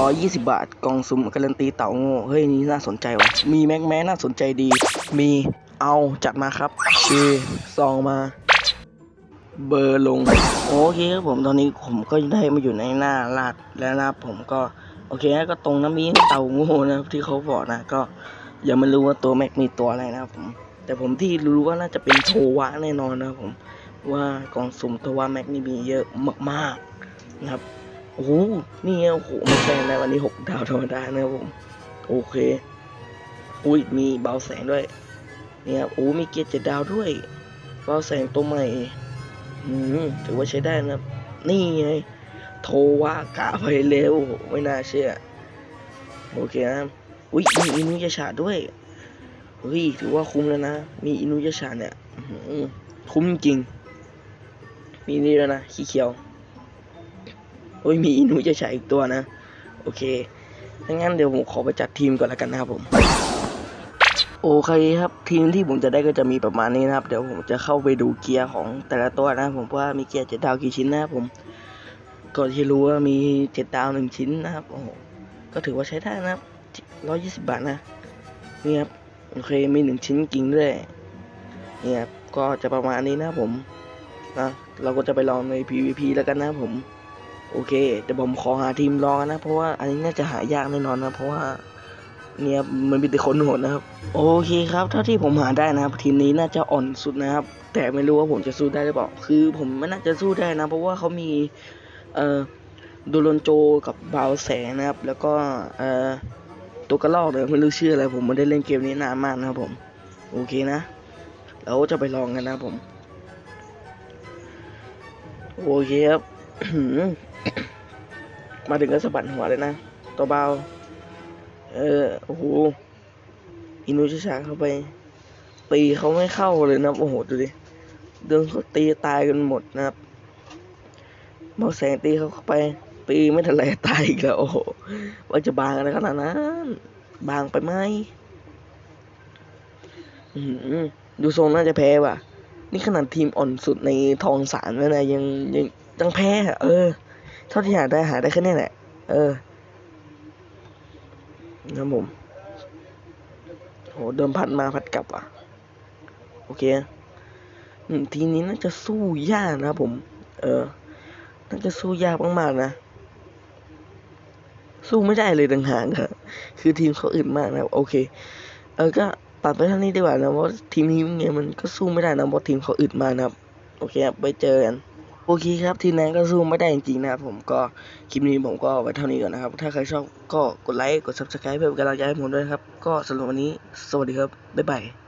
ร้อยยี่สิบาท กองสุ่มการันตีเต่าโง่ เฮ้ย นี่น่าสนใจว่ะมีแม็กแม้น่าสนใจดี มีเอาจัดมาครับชีซองมา เบอร์ลง โอเคครับผมตอนนี้ผมก็ได้มาอยู่ในหน้าลาดแล้วนะผมก็ โอเคก็ตรงน้ำมีเต่าโง่นะที่เขาบอกนะก็ยังไม่รู้ว่าตัวแม็กมีตัวอะไรนะผมแต่ผมที่รู้ว่าน่าจะเป็นโทวะแน่นอนนะผมว่ากองสุ่มโทวะแม็กนี่มีเยอะมากๆนะครับ โอ้โหนี่ไงโอ้โหไม่ใช่นะวันนี้หกดาวธรรมดานะครับผม โอเค อุ้ยมีเบาแสงด้วยเนี่ยครับโอ้มีเกียร์เจ็ดดาวด้วย เบาแสงตัวใหม่ อืมถือว่าใช้ได้นะครับ นี่ไงโทวากะไปเร็ว ไม่น่าเชื่อ โอเคนะอุ้ยมีอินุยาชาด้วยเฮ้ยถือว่าคุ้มแล้วนะ มีอินุยาชาเนี่ยคุ้มจริง มีนี่แล้วนะขี้เขียว โอ้ยมีอินุยาชาอีกตัวนะ โอเคถ้างั้นเดี๋ยวผมขอไปจัดทีมก่อนแล้วกันนะครับผม โอเคครับ ทีมที่ผมจะได้ก็จะมีประมาณนี้นะครับ เดี๋ยวผมจะเข้าไปดูเกียร์ของแต่ละตัวนะ ผมว่ามีเกียร์เจ็ดดาวกี่ชิ้นนะครับผมก็ที่รู้ว่ามีเจ็ดดาวหนึ่งชิ้นนะครับโอ้โหก็ถือว่าใช้ได้นะครับร้อยยี่สิบบาทนะนี่ครับโอเคมีหนึ่งชิ้นกิ่งด้วยนี่ครับก็จะประมาณนี้นะผมนะเราก็จะไปลองใน PVP แล้วกันนะผม โอเคเดี๋ยวผมขอหาทีมรองนะ เพราะว่าอันนี้น่าจะหายากแน่นอนนะ เพราะว่าเนี่ยมันมีแต่คนโหดนะครับ โอเคครับเท่าที่ผมหาได้นะครับทีมนี้น่าจะอ่อนสุดนะครับ แต่ไม่รู้ว่าผมจะสู้ได้หรือเปล่าคือผมไม่น่าจะสู้ได้นะ เพราะว่าเขามีเอ่อดูรนโจกับบาวแสงนะครับ แล้วก็เอ่อตัวกระลอกเลยไม่รู้ชื่ออะไรผมไม่ได้เล่นเกมนี้นานมากนะครับผม โอเคนะเราจะไปลองกันนะครับผม โอเคครับ มาถึงก็สะบัดหัวเลยนะ ตัวเบา เออ โอ้โห อินุชชาเข้าไป ตีเขาไม่เข้าเลยนะ โอ้โห ดูดิ เดินเขาตีตายกันหมดนะครับเบาแสงตีเขาเข้าไป ตีไม่ทันไรตายอีกแล้ว โอ้โห ว่าจะบางอะไรขนาดนั้น บางไปไหมอื้อหือดูทรงน่าจะแพ้ว่ะ นี่ขนาดทีมอ่อนสุดในทองสารแล้วนะยังยัง ยังแพ้เออ เท่าที่หาได้หาได้แค่นี้แหละ เออครับผมโหเดิมพันมาพัดกลับอะ โอเคทีนี้น่าจะสู้ยากนะผม เออ น่าจะสู้ยากมากๆนะ สู้ไม่ได้เลยต่างหากอะคือทีมเขาอึดมากนะ โอเค เออ ก็ตัดไปท่านี้ดีกว่านะ เพราะทีมนี้ไงมันก็สู้ไม่ได้นะ เพราะทีมเขาอึดมากนะ โอเคครับ ไปเจอกัน โอเคครับ ทีมนั้นก็สู้ไม่ได้จริงๆนะครับผมก็คลิปนี้ผมก็ไว้เท่านี้ก่อนนะครับ ถ้าใครชอบก็กดไลค์กด subscribe เพื่อเป็นกำลังใจให้ผมด้วยครับ ก็สำหรับวันนี้ สวัสดีครับ บ๊ายบาย